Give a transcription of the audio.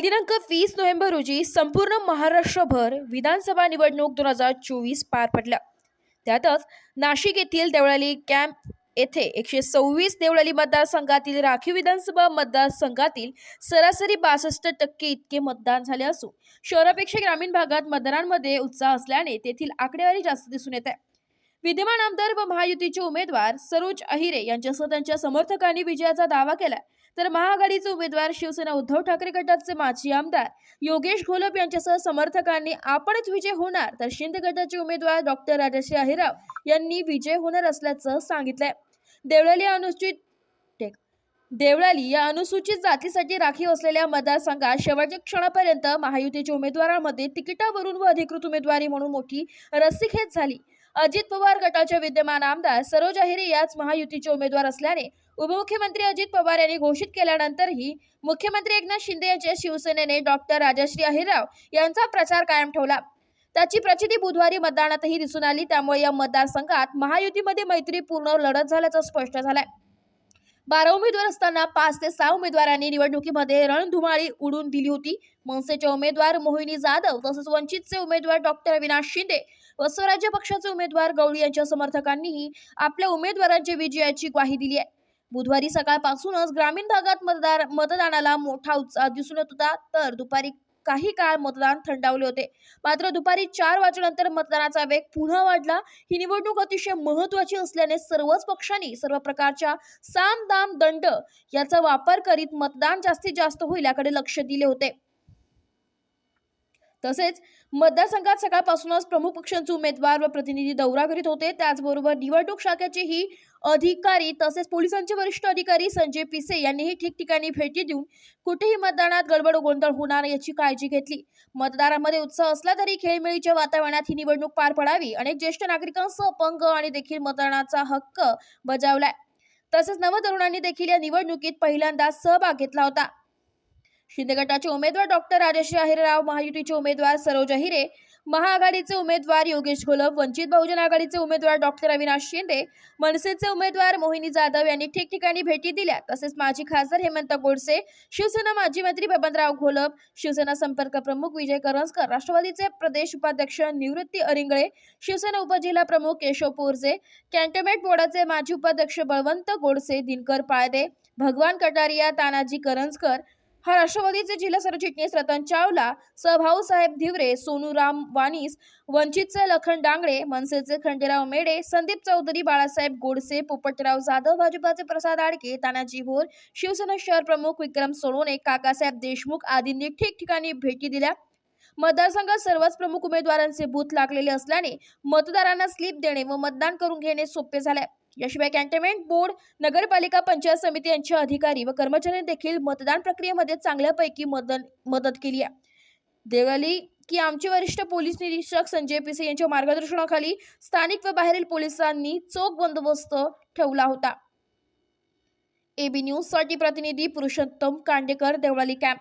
दिनांक वीस नोव्हेंबर रोजी संपूर्ण महाराष्ट्रभर विधानसभा निवडणूक दोन हजार चोवीस पार पडल्या. त्यातच नाशिक येथील देवळाली कॅम्प येथे एकशे सव्वीस देवळाली मतदारसंघातील राखीव विधानसभा मतदारसंघातील सरासरी बासष्ट टक्के इतके मतदान झाले असून शहरापेक्षा ग्रामीण भागात मतदारांमध्ये उत्साह असल्याने तेथील आकडेवारी जास्त दिसून येत आहे. विद्यमान आमदार व महायुतीचे उमेदवार सरोज अहिरे यांच्यासह त्यांच्या समर्थकांनी विजयाचा दावा केलाय. तर महाआघाडीचे उमेदवार शिवसेना उद्धव ठाकरे गटाचे माजी आमदार योगेश घोलप यांच्यासह समर्थकांनी आपणच विजय होणार तर शिंदे गटाचे उमेदवार डॉक्टर राजश्री अहिराव यांनी विजय होणार असल्याचं सांगितलंय. देवळाली अनुसूचित देवळाली या अनुसूचित जातीसाठी राखीव असलेल्या मतदारसंघात शेवटच्या क्षणापर्यंत महायुतीच्या उमेदवारांमध्ये तिकिटावरून व अधिकृत उमेदवारी म्हणून मोठी रस्सीखेच झाली. अजित पवार गटाच्या विद्यमान आमदार सरोज अहिरे याच महायुतीचे उमेदवार असल्याने उपमुख्यमंत्री अजित पवार यांनी घोषित केल्यानंतरही मुख्यमंत्री एकनाथ शिंदे यांच्या शिवसेनेने डॉक्टर राजश्री अहिरराव यांचा प्रचार कायम ठेवला. त्याची प्रचिती बुधवारी मतदानातही दिसून आली. त्यामुळे या मतदारसंघात महायुतीमध्ये मैत्रीपूर्ण लढत झाल्याचं स्पष्ट झालंय. बारा उमेदवार असताना पाच ते सहा उमेदवारांनी निवडणुकीमध्ये रणधुमाळी उडून दिली होती. मनसेचे उमेदवार मोहिनी जाधव तसंच वंचितचे उमेदवार डॉक्टर अविनाश शिंदे व स्वराज्य पक्षाचे उमेदवार गवळी यांच्या समर्थकांनीही आपल्या उमेदवारांच्या विजयाची ग्वाही दिली आहे. बुधवारी सकाळपासूनच ग्रामीण भागात मतदार मतदानाला मोठा उत्साह दिसून येत होता. तर दुपारी काही काळ मतदान थंडावले होते. मात्र दुपारी चार वाजेनंतर मतदानाचा वेग पुन्हा वाढला. ही निवडणूक अतिशय महत्वाची असल्याने सर्वच पक्षांनी सर्व प्रकारच्या साम दाम दंड याचा वापर करीत मतदान जास्तीत जास्त होईल याकडे लक्ष दिले होते. तसेच मतदारसंघात सकाळपासूनच प्रमुख पक्षांचे उमेदवार व प्रतिनिधी दौरा करीत होते. त्याचबरोबर निवडणूक शाखेचेही अधिकारी तसेच पोलिसांचे वरिष्ठ अधिकारी संजय पिसे यांनीही ठिकठिकाणी भेटी देऊन कुठेही मतदानात गडबड गोंधळ होणार याची काळजी घेतली. मतदारांमध्ये उत्साह असला तरी खेळमेळीच्या वातावरणात ही निवडणूक पार पडावी. अनेक ज्येष्ठ नागरिकांसह अपंग आणि देखील मतदानाचा हक्क बजावलाय. तसेच नवतरुणांनी देखील या निवडणुकीत पहिल्यांदा सहभाग घेतला होता. शिंदे गटाचे उमेदवार डॉक्टर राजेश अहिरराव महायुतीचे उमेदवार सरोज अहिरे महाआघाडीचे उमेदवार योगेश घोलप वंचित बहुजन आघाडीचे उमेदवार डॉक्टर अविनाश शिंदे मनसेचे उमेदवार मोहिनी जाधव यांनी ठिकठिकाणी भेटी दिल्या. तसेच माजी खासदार हेमंत गोडसे शिवसेना माजी मंत्री बबनराव घोलप शिवसेना संपर्क प्रमुख विजय करंजकर राष्ट्रवादीचे प्रदेश उपाध्यक्ष निवृत्ती अरिंगळे शिवसेना उपजिल्हा प्रमुख केशव पोरजे कॅन्टोन्मेंट बोर्डाचे माजी उपाध्यक्ष बळवंत गोडसे दिनकर पाळदे भगवान कटारिया तानाजी करंजकर हा राष्ट्रवादीचे जिल्हा सरचिटणीस रतन चावला सभाऊसाहेब धिवरे सोनूराम वानीस वंचितचे लखन डांगळे मनसेचे खंडेराव मेडे संदीप चौधरी बाळासाहेब गोडसे पोपटराव जाधव भाजपाचे प्रसाद आडके तानाजी भोर शिवसेना शहर प्रमुख विक्रम सोनोने काकासाहेब देशमुख आदींनी ठिकठिकाणी भेटी दिल्या. मतदारसंघात सर्वच प्रमुख उमेदवारांचे बूथ लागलेले असल्याने मतदारांना स्लिप देणे व मतदान करून घेणे सोपे झाले. याशिवाय कॅन्टोन्मेंट बोर्ड नगरपालिका पंचायत समिती यांचे अधिकारी व कर्मचाऱ्यांनी देखील मतदान प्रक्रियेमध्ये चांगल्यापैकी मदत मदत केली आहे. देवाली की आमचे वरिष्ठ पोलीस निरीक्षक संजय पिसे यांच्या मार्गदर्शनाखाली स्थानिक व बाहेरील पोलिसांनी चोख बंदोबस्त ठेवला होता. एबी न्यूजसाठी प्रतिनिधी Purushottam Kandekar Deolali camp